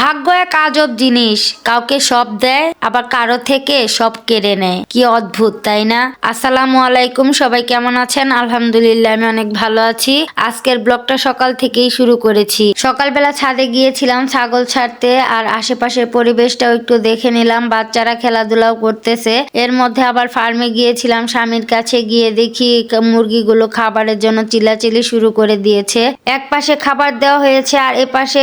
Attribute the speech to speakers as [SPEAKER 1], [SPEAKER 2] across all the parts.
[SPEAKER 1] ভাগ্য এক আজব জিনিস। কাউকে সব দেয়, আবার কারও থেকে সব কেড়ে নেয়। কি অদ্ভুত, তাই না? আসসালামু আলাইকুম, সবাই কেমন আছেন? আলহামদুলিল্লাহ, আমি অনেক ভালো আছি। আজকের ব্লগটা সকাল থেকেই শুরু করেছি। সকালবেলা ছাদে গিয়েছিলাম ছাগল ছাড়তে, আর আশেপাশের পরিবেশটাও একটু দেখে নিলাম। বাচ্চারা খেলাধুলাও করতেছে। এর মধ্যে আবার ফার্মে গিয়েছিলাম, স্বামীর কাছে গিয়ে দেখি মুরগিগুলো খাবারের জন্য চিল্লাচিল্লি শুরু করে দিয়েছে। এক পাশে খাবার দেওয়া হয়েছে, আর এ পাশে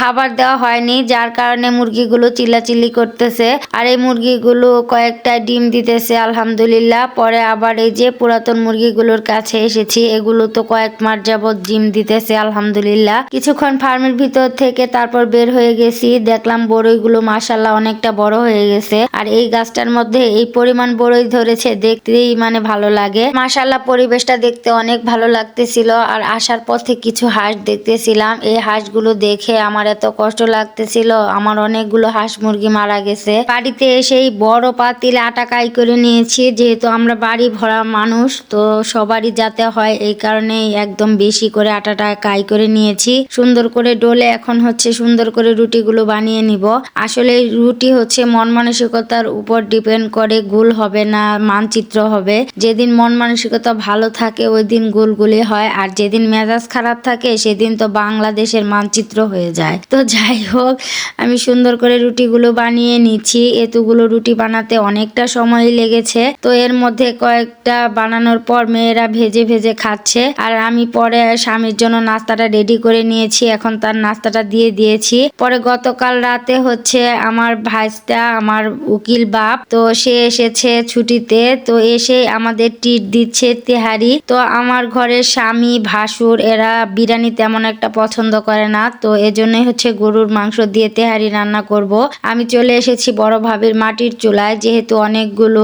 [SPEAKER 1] খাবার দেওয়া হয়নি। যার কারণে মুরগিগুলো চিল্লাচিল্লি করতেছে। আর এই মুরগিগুলো কয়েকটা ডিম দিতেছে, আলহামদুলিল্লাহ। পরে আবার এই যে পুরাতন মুরগিগুলোর কাছে এসেছি, এগুলো তো কয়েক মাস যাবত ডিম দিতেছে, আলহামদুলিল্লাহ। কিছুক্ষণ ফার্মের ভিতর থেকে তারপর বের হয়ে গেছি, দেখলাম বড়ইগুলো মাসাল্লাহ অনেকটা বড় হয়ে গেছে। আর এই গাছটার মধ্যে এই পরিমাণ বড়ই ধরেছে, দেখতেই মানে ভালো লাগে। মাসাল্লাহ পরিবেশটা দেখতে অনেক ভালো লাগতেছিল, আর আসার পথে কিছু হাঁস দেখতেছিলাম। এই হাঁসগুলো দেখে আমার এত কষ্ট লাগতেছিল আমার অনেকগুলো হাঁস মুরগি মারা গেছে। বাড়িতে এসেই বড় পাতিলে আটা কাই করে নিয়েছি। যেহেতু আমরা বাড়ি ভরা মানুষ, তো সবারই যাতে হয় এই কারণেই একদম বেশি করে আটাটা কাই করে নিয়েছি। সুন্দর করে ডোলে এখন হচ্ছে সুন্দর করে রুটিগুলো বানিয়ে নিব। আসলে রুটি হচ্ছে মন মানসিকতার উপর ডিপেন্ড করে, গুল হবে না মানচিত্র হবে। যেদিন মন মানসিকতা ভালো থাকে, ওই দিন গুলগুলি হয়। আর যেদিন মেজাজ খারাপ থাকে, সেদিন তো বাংলাদেশের মানচিত্র হয়ে যায়। তো যাই হোক আমি সুন্দর করে রুটিগুলো বানিয়ে নিচ্ছি। এতগুলো রুটি বানাতে অনেকটা সময় লেগেছে। তো এর মধ্যে কয়েকটা বানানোর পর মেয়েরা ভেজে ভেজে খাচ্ছে। আর আমি পরে স্বামীর জন্য নাস্তাটা রেডি করে নিয়েছি। এখন তার নাস্তাটা দিয়ে দিয়েছি। পরে গতকাল রাতে হচ্ছে আমার ভাইস্তা, আমার উকিল বাপ, তো সে এসেছে ছুটিতে। তো এসে আমাদের টিট দিচ্ছে তেহারি। তো আমার ঘরের স্বামী, ভাসুর, এরা বিরিয়ানি তেমন একটা পছন্দ করে না। তো এজন্যই হচ্ছে গরুর মাংস দিয়ে তেহারি রান্না করব। আমি চলে এসেছি বড় ভাবির মাটির চুলায়, যেহেতু অনেকগুলো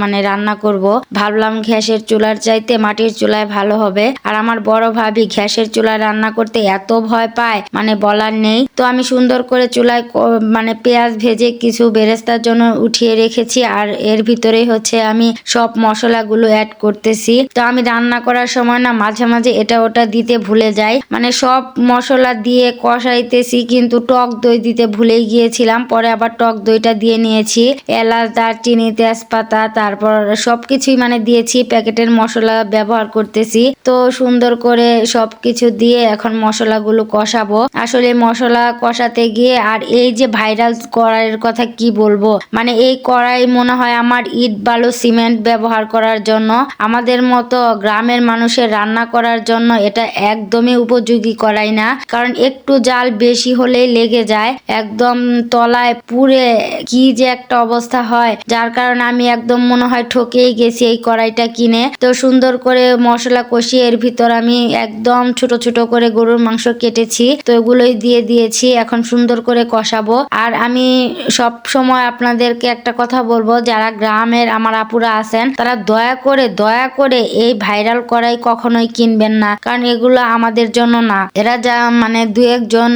[SPEAKER 1] মানে রান্না করব। ভাবলাম গ্যাসের চুলার চাইতে মাটির চুলায় ভালো হবে। আর আমার বড় ভাবি গ্যাসের চুলায় রান্না করতে এত ভয় পায় মানে বলার নেই। তো আমি সুন্দর করে চুলায় মানে পেঁয়াজ ভেজে কিছু বেরেস্তার জন্য উঠিয়ে রেখেছি। আর এর ভিতরেই হচ্ছে আমি সব মশলাগুলো অ্যাড করতেছি। তো আমি রান্না করার সময় না মাঝে মাঝে এটা ওটা দিতে ভুলে যাই। মানে সব মশলা দিয়ে কষাইতেছি, কিন্তু টক দই দিতে ভুলে গিয়েছিলাম, পরে আবার টক দইটা দিয়ে নিয়েছি, এলাচ, দারচিনি, তেজপাতা, তারপর সবকিছুই মানে দিয়েছি, প্যাকেটের মশলা ব্যবহার করতেছি। তো সুন্দর করে সবকিছু দিয়ে এখন মশলাগুলো কষাবো। আসলে মশলা কষাতে গিয়ে আর এই যে ভাইরাল কড়াইয়ের কথা কি বলব? মানে এই কড়াই মনে হয় আমার ইট, বালু, সিমেন্ট ব্যবহার করার জন্য, আমাদের মতো গ্রামের মানুষের রান্না করার জন্য এটা একদমই উপযোগী করাই না। কারণ একটু জাল বেশি হলেই লেগে যায়। একদম তলায় পুড়ে কি যে একটা অবস্থা হয়। যার কারণে আমি একদম মনে হয় ঠকেই গেছি এই কড়াইটা কিনে। তো সুন্দর করে মশলা কষিয়ে এর ভিতর আমি একদম ছোট ছোট করে গরুর মাংস কেটেছি। তো এগুলোই দিয়ে দিয়েছি। এখন সুন্দর করে কষাবো। আর আমি সব সময় আপনাদেরকে একটা কথা বলব, যারা গ্রামের আমার আপুরা আছেন, তারা দয়া করে দয়া করে এই ভাইরাল করাই কখনোই কিনবেন না। কারণ এগুলো আমাদের জন্য না। এরা যা মানে দু একজন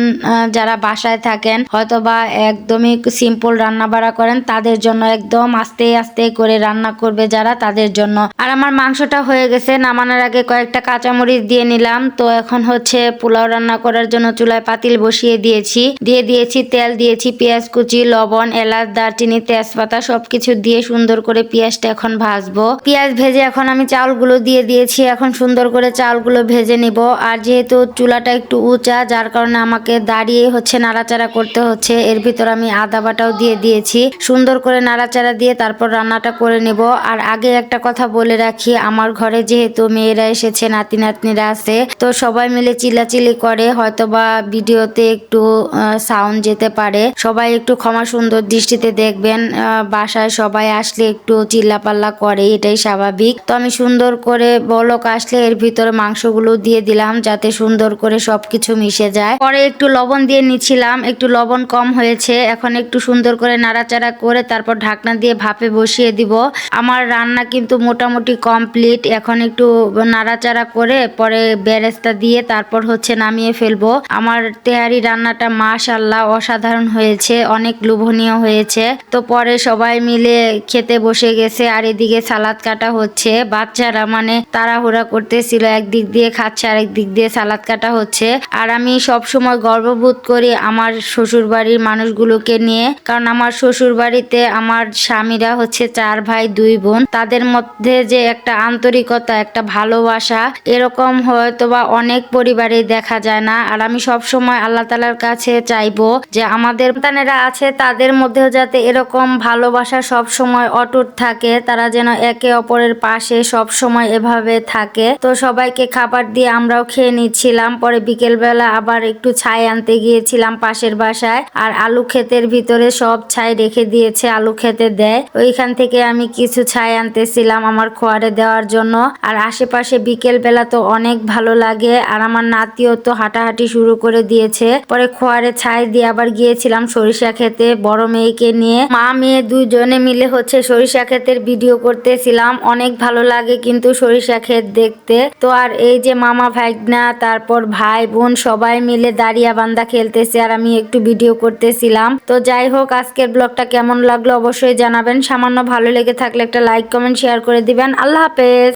[SPEAKER 1] যারা বাসায় থাকেন হয়তো বা একদমই সিম্পল রান্না বাড়া করেন, তাদের জন্য একদম আস্তে আস্তে করে রান্না করবে যারা তাদের জন্য। আর আমার মাংসটা হয়ে গেছে, নামানোর আগে কয়েকটা কাঁচামরিচ দিয়ে নিলাম। তো এখন হচ্ছে পোলাও রান্না করার জন্য চুলায় পাতিল বসিয়ে দিয়েছি। দিয়ে দিয়েছি তেল, দিয়েছি পেঁয়াজ কুচি, লবণ, এলাচ, দারচিনি, তেজপাতা, সবকিছু দিয়ে সুন্দর করে পেঁয়াজটা এখন ভাজবো। পেঁয়াজ ভেজে এখন আমি চাউলগুলো দিয়ে দিয়েছি, এখন সুন্দর করে চাউলগুলো ভেজে নিব। আর যেহেতু চুলাটা একটু উঁচা, যার কারণে আমাকে দাঁড়িয়ে হচ্ছে নাড়াচাড়া করতে হচ্ছে। এর ভিতর আমি আদা বাটাও দিয়ে দিয়েছি। সুন্দর করে নাড়াচাড়া দিয়ে তারপর রান্নাটা করে নেব। আর আগে একটা কথা বলে রাখি, আমার ঘরে যেহেতু মেয়েরা এসেছে, নাতি নাতনিরা আছে, তো সবাই মিলে চিল্লাচিল্লি করে হয়তো বা ভিডিওতে একটু সাউন্ড যেতে পারে। সবাই একটু ক্ষমা সুন্দর দৃষ্টিতে দেখবেন বাসায় সবাই আসলে একটু চিল্লাপাল্লা করে, এটাই স্বাভাবিক। তো আমি সুন্দর করে বলক আসলে এর ভিতরে মাংসগুলো দিয়ে দিলাম, যাতে সুন্দর করে সবকিছু মিশে যায়। পরে একটু লবণ দিয়ে নিচ্ছিলাম একটু লবণ কম হয়েছে, এখন একটু সুন্দর করে নাড়াচাড়া করে তারপর ঢাকনা দিয়ে ভাপে বসিয়ে দিব। আমার রান্না কিন্তু মোটামুটি কমপ্লিট, এখন একটু নাড়াচাড়া করে পরে বেরেস্তা দিয়ে তারপর হচ্ছে নামিয়ে ফেলব। আমার তেহারি রান্নাটা মাশাল্লাহ অসাধারণ হয়েছে, অনেক লোভনীয় হয়েছে। তো পরে সবাই মিলে খেতে বসে গেছে, আর এদিকে সালাদ কাটা হচ্ছে। বাচ্চারা মানে তাড়াহুড়া করতেছিল, একদিক দিয়ে খাচ্ছে আর দিক দিয়ে সালাদ কাটা হচ্ছে। আর আমি সব সময় গর্ববোধ করি আমার শ্বশুর বাড়ির মানুষগুলোকে নিয়ে। কারণ আমার শ্বশুর বাড়িতে আমার স্বামীরা হচ্ছে চার ভাই, দুই বোন। তাদের মধ্যে যে একটা আন্তরিকতা, একটা ভালোবাসা, এরকম হয়তো বা অনেক পরিবারে দেখা যায় না। আর আমি সব সময় আল্লাহ তালার কাছে চাইব যে আমাদের সন্তানেরা আছে, তাদের মধ্যেও যাতে এরকম ভালোবাসা সব সময় অটুট থাকে। তারা যেন একে অপরের পাশে সব সময় এভাবে থাকে। তো সবাইকে খাবার দিয়ে আমরাও খেয়ে নিচ্ছিলাম। পরে বিকেল বেলা আবার একটু ছাই আনতে গিয়েছিলাম। পাশের বাসায়। আর আলু ক্ষেতের ভিতরে সব ছাই রেখে দিয়েছে, আলু খেতে দেয়। ওইখান থেকে আমি কিছু ছাই আনতেছিলাম আমার খোয়ারে দেওয়ার জন্য। আর আশেপাশে বিকেল বেলা তো অনেক ভালো লাগে। আর আমার নাতিও তো হাঁটাহাঁটি শুরু করে দিয়েছে। পরে খোয়ারে ছাই দিয়ে আবার গিয়েছিলাম সরিষা খেতে বড় মেয়েকে নিয়ে। মা, মেয়ে দুজনে মিলে হচ্ছে সরিষা ক্ষেতের ভিডিও করতেছিলাম। অনেক ভালো লাগে কিন্তু সরিষা ক্ষেত দেখতে। তো আর এই যে মামা ভাইগনা, তারপর ভাই বোন সবাই মিলে দাঁড়িয়া বান্দা খেলতেছে। আর আমি একটু ভিডিও করতেছিলাম। তো যাই হোক, আজকের ব্লগটা কেমন লাগল অবশ্যই জানাবেন। সামান্য ভালো লেগে থাকলে একটা লাইক, কমেন্ট, শেয়ার করে দিবেন। আল্লাহ হাফেজ।